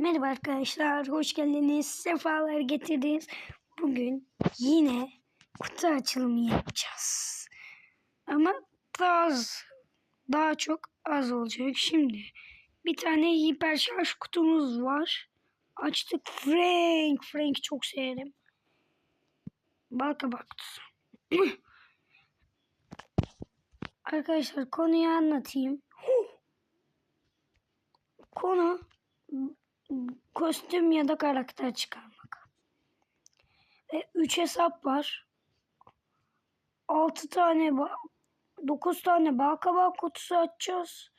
Merhaba arkadaşlar, hoş geldiniz, sefalar getirdiniz. Bugün yine kutu açılımı yapacağız. Ama daha az, daha çok az olacak. Şimdi bir tane hiper şarj kutumuz var. Açtık Frank, Frank çok severim. Balkabak kutusu. Arkadaşlar konuyu anlatayım. Konu kostüm ya da karakter çıkarmak. Ve 3 hesap var. 6 tane 9 tane balkabak kutusu açacağız.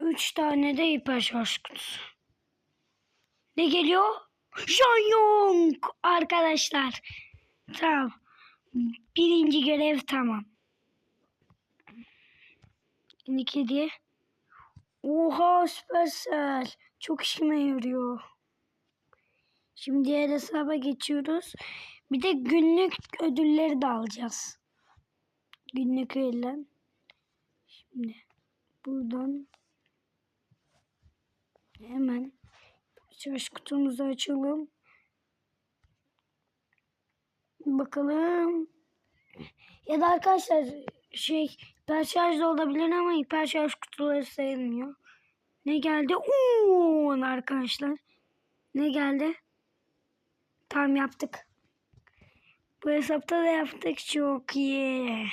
3 tane de hiper şarj kutusu. Ne geliyor? Janyong arkadaşlar. Tamam. Birinci görev tamam. İki diye. Oha Supercell. Çok işime yarıyor. Şimdi diğer hesaba geçiyoruz. Bir de günlük ödülleri de alacağız. Günlük verilen. Şimdi buradan hemen şarj kutumuzu açalım. Bakalım. Ya da arkadaşlar şey hiper da olabilir ama hiper kutuları sayılmıyor. Ne geldi? Uuu arkadaşlar. Ne geldi? Tam yaptık. Bu hesapta da yaptık. Çok iyi.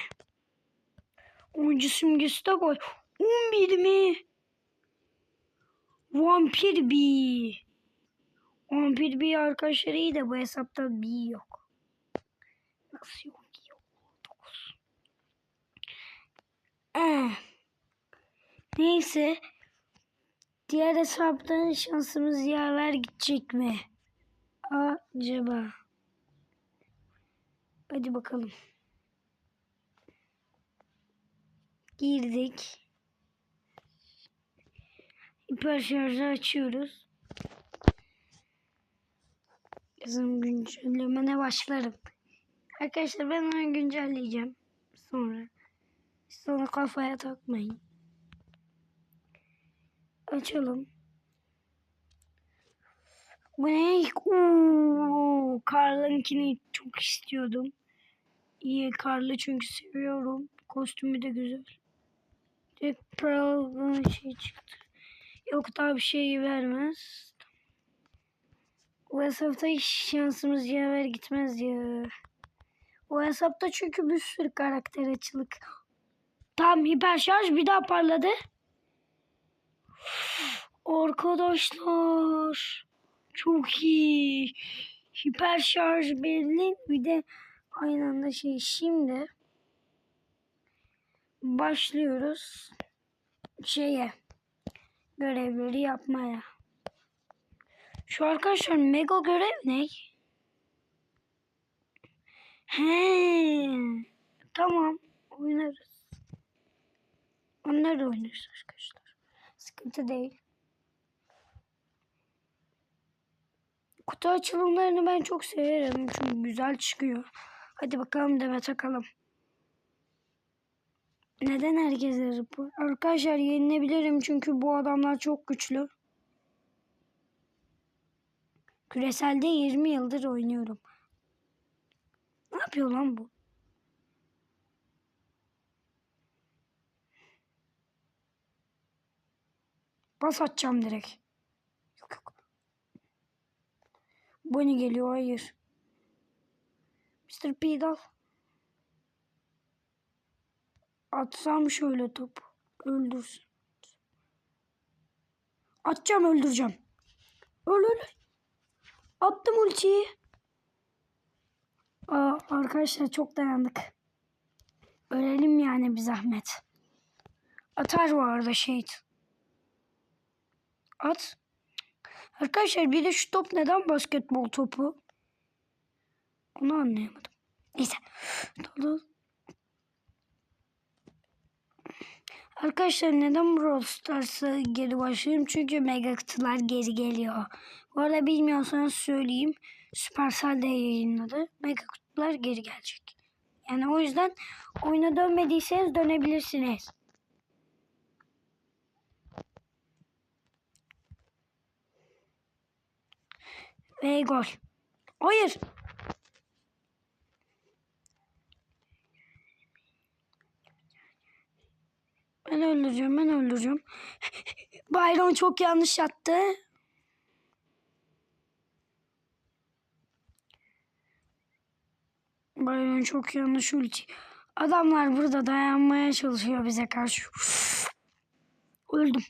Oyuncu simgesi de koy. 11 mi? Vampir B. Vampir B arkadaşlar iyi de bu hesapta B yok. Nasıl yok? Yok. 9. Eh. Neyse. Diğer hesaptan şansımız yaver gidecek mi? Acaba? Hadi bakalım. Girdik. Hiper şarjı açıyoruz. Kızım güncellemene başlarım. Arkadaşlar ben onu güncelleyeceğim. Sonra. Sonra kafaya takmayın. Açalım. Bu ne? Uuu, Karl'ınkini çok istiyordum. İyi Karl'ı çünkü seviyorum. Kostümü de güzel. Tek Pearl'ın şey çıktı. Yok daha bir şey vermez. O hesapta hiç şansımız yaver gitmez ya. O hesapta çünkü bir sürü karakter açılık. Tam hiper şarj bir daha parladı. Arkadaşlar çok iyi. Hiper şarj belli bir de aynı anda şey şimdi başlıyoruz şeye görevleri yapmaya. Şu arkadaşlar mega görev ne? He, tamam oynarız. Onları da oynarız arkadaşlar. Sıkıntı değil. Kutu açılımlarını ben çok severim. Çünkü güzel çıkıyor. Hadi bakalım deme takalım. Neden herkese bu? Arkadaşlar yenilebilirim çünkü bu adamlar çok güçlü. Küreselde 20 yıldır oynuyorum. Ne yapıyor lan bu? Pas atacağım direkt. Yok yok. Bonnie geliyor hayır. Mr. P dal. Atsam şöyle top. Öldürsün. Atacağım öldüreceğim. Öl öl. Attım ultiyi. Aa, arkadaşlar çok dayandık. Ölelim yani bir zahmet. Atar bu arada şehit. At. Arkadaşlar bir de şu top neden basketbol topu? Onu anlayamadım. Neyse. Dolu. Arkadaşlar neden Brawl Stars'a geri başlıyorum? Çünkü mega kutular geri geliyor. Bu arada bilmiyorsanız söyleyeyim. Supercell de yayınladı. Mega kutular geri gelecek. Yani o yüzden oyuna dönmediyseniz dönebilirsiniz. Ve gol. Hayır. Ben öldüreceğim, ben öldüreceğim. Byron çok yanlış attı. Byron çok yanlış ulti. Adamlar burada dayanmaya çalışıyor bize karşı. Öldüm.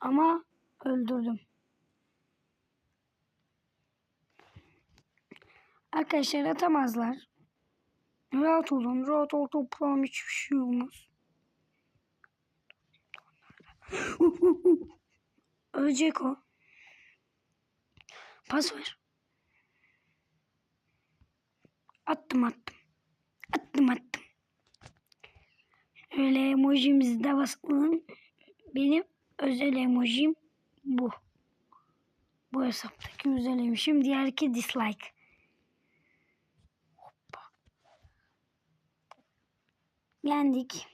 Ama öldürdüm. Arkadaşlar atamazlar. Rahat olun. Rahat ol toprağım hiçbir şey olmaz. Ölecek o. Pas ver. Attım attım. Attım attım. Öyle emojimizi de basalım. Benim özel emojim bu. Bu hesaptaki özel emojim. Diğerki dislike. Yendik.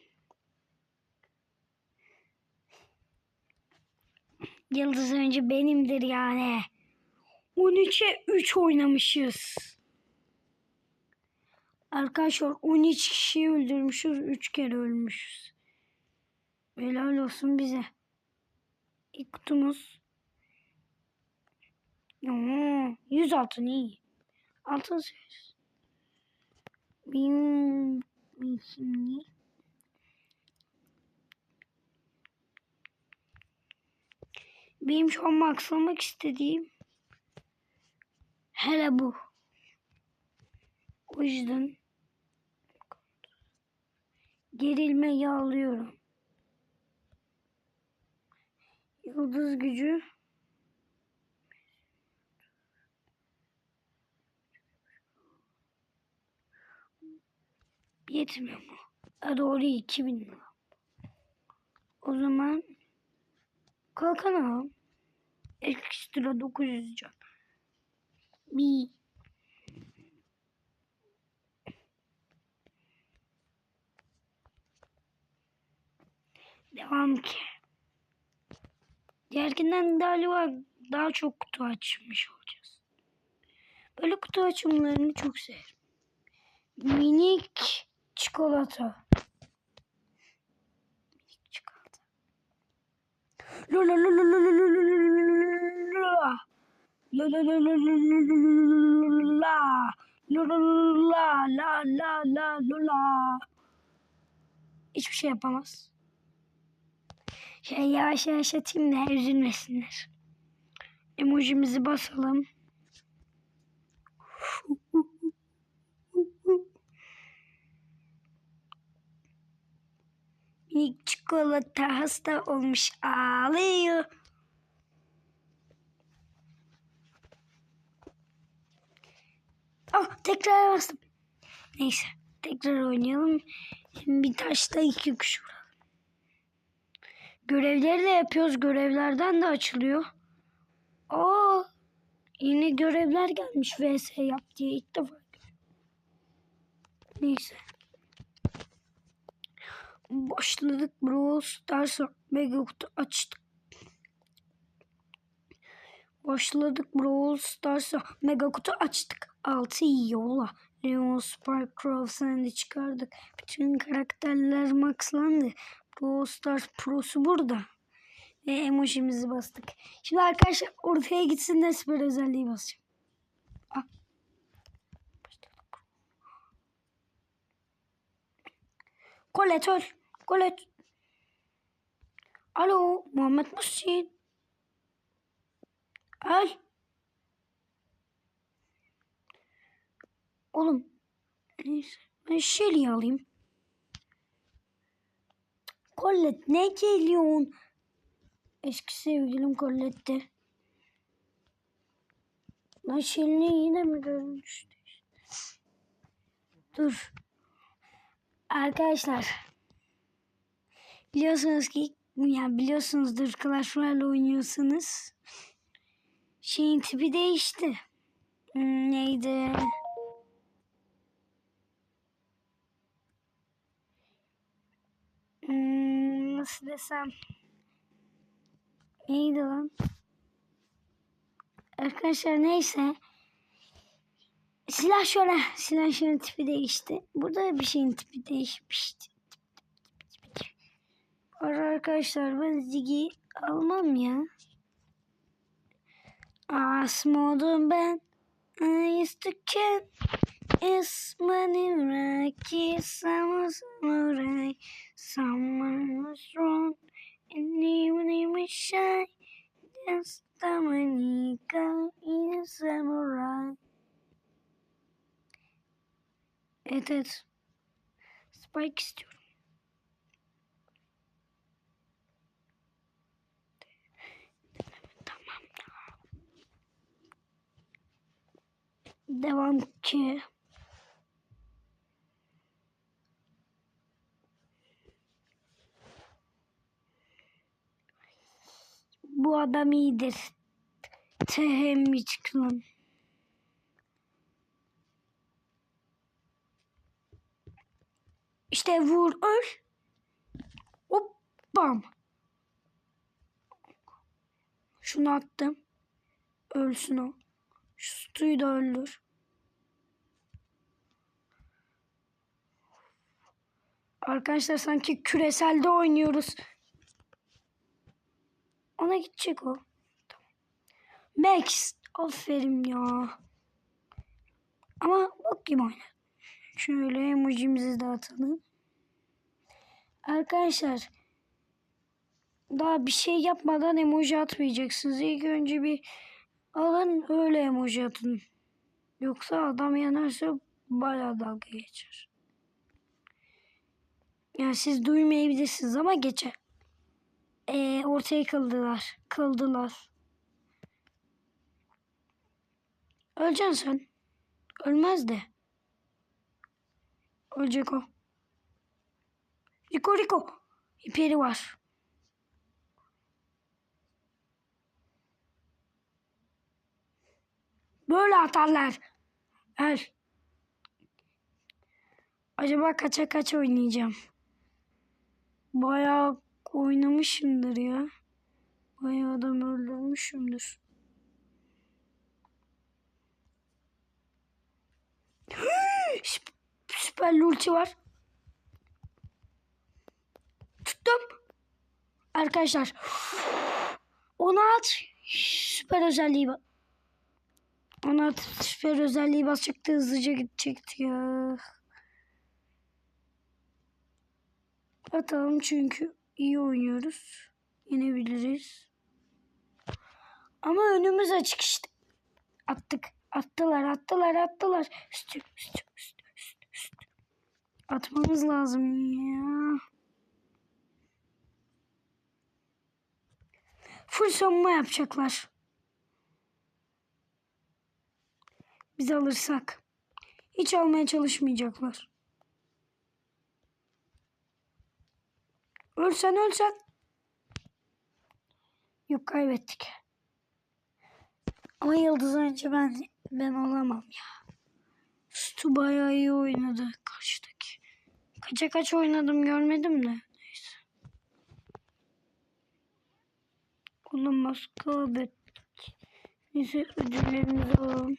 Yıldız önce benimdir yani. 13'e 3 oynamışız. Arkadaşlar 13 kişiyi öldürmüşüz. 3 kere ölmüşüz. Helal olsun bize. İlk kutumuz. Oo, 100 altın iyi. Altın sayıyoruz. Benim, benim şimdi Benim şu an maksamak istediğim hele bu. O yüzden gerilmeyi alıyorum. Yıldız gücü yetmiyor mu? Ha, doğru 2000 lira. O zaman kalkan alalım. Ekstra 900 can. Bir. Devam ki. Diğerkinden galiba daha çok kutu açmış olacağız. Böyle kutu açımlarını çok severim. Minik çikolata. Minik çikolata. La la la la la la la la la La la la la la la la La la la la la la la la Hiçbir şey yapamaz. Şey yavaş yavaş atayım da üzülmesinler. Emojimizi basalım. Çikolata hasta olmuş ağlıyor. Ah tekrar bastım. Neyse tekrar oynayalım. Şimdi bir taşta iki kuş vuralım. Görevleri de yapıyoruz. Görevlerden de açılıyor. Aa, yine görevler gelmiş vs yap diye ilk defa. Neyse. Başladık Brawl Stars'a mega kutu açtık. Başladık Brawl Stars'a mega kutu açtık. 6 yolla. Leon, Spark, Crow Sandy çıkardık. Bütün karakterler maxlandı. Brawl Stars Pro'su burada. Ve emojimizi bastık. Şimdi arkadaşlar ortaya gitsin de özelliği basacağım. Colette öl. Colette. Alo Muhammed Muhsin. Öl. Oğlum. Ben Shelly'i alayım. Colette ne geliyorsun? Eski sevgilim Colette. Ben Shelly'i yine mi görmüştüm? Dur. Arkadaşlar. Biliyorsunuz ki ya biliyorsunuzdur Clash Royale oynuyorsunuz. Şeyin tipi değişti. Hmm, neydi? Hmm, nasıl desem? Neydi lan? Arkadaşlar neyse. Silah şöyle. Silah şöyle tipi değişti. Burada bir şeyin tipi değişmişti. Arkadaşlar ben Ziggy almam ya. Asmoldum ben. I used to can. It's money Rocky. Summer samurai. Summer was wrong. And evening was shy. Dance Dominica in a samurai. Evet evet. Spike istiyorum. Tamam. Devam ki. Bu adam iyidir. Tehemmiç klan. İşte vur öl. Hop bam. Şunu attım. Ölsün o. Şu suyu da öldür. Arkadaşlar sanki küreselde oynuyoruz. Ona gidecek o. Max. Aferin ya. Ama bak gibi oynar. Şöyle emojimizi de atalım. Arkadaşlar daha bir şey yapmadan emoji atmayacaksınız. İlk önce bir alın öyle emoji atın. Yoksa adam yanarsa bayağı dalga geçer. Yani siz duymayabilirsiniz ama geçer. Ee, ortaya kıldılar. Kıldılar. Öleceksin sen. Ölmez de. Ölecek o. Rico Rico. İperi var. Böyle atarlar. El. Acaba kaça kaç oynayacağım? Bayağı oynamışımdır ya. Bayağı adam öldürmüşümdür. Süper ulti var. Tuttum. Arkadaşlar. Onu at. Süper özelliği bak. Onu at. Süper özelliği basacaktı. Hızlıca gidecekti ya. Atalım çünkü iyi oynuyoruz. Yenebiliriz. Ama önümüz açık işte. Attık. Attılar, attılar, attılar. Üstü, üstü, üstü, üstü, üstü. Atmamız lazım ya. Full savunma yapacaklar. Biz alırsak. Hiç almaya çalışmayacaklar. Ölsen ölsen. Yok kaybettik. Ama Yıldız önce ben ben olamam ya. Stu bayağı iyi oynadı karşıdaki. Kaça kaç oynadım görmedim de. Neyse. Olamaz kaybettik. Neyse ödüllerimizi alalım.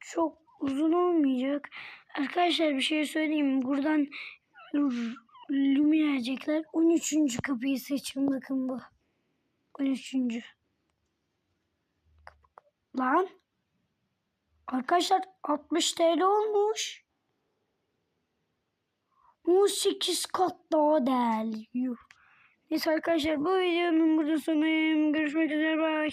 Çok uzun olmayacak. Arkadaşlar bir şey söyleyeyim. Buradan Lumine'cekler 13. kapıyı seçin. Bakın bu. 13. Lan. Arkadaşlar 60 TL olmuş. 18 kat daha değerli. Neyse arkadaşlar bu videonun burada sonuyum. Görüşmek üzere. Bye.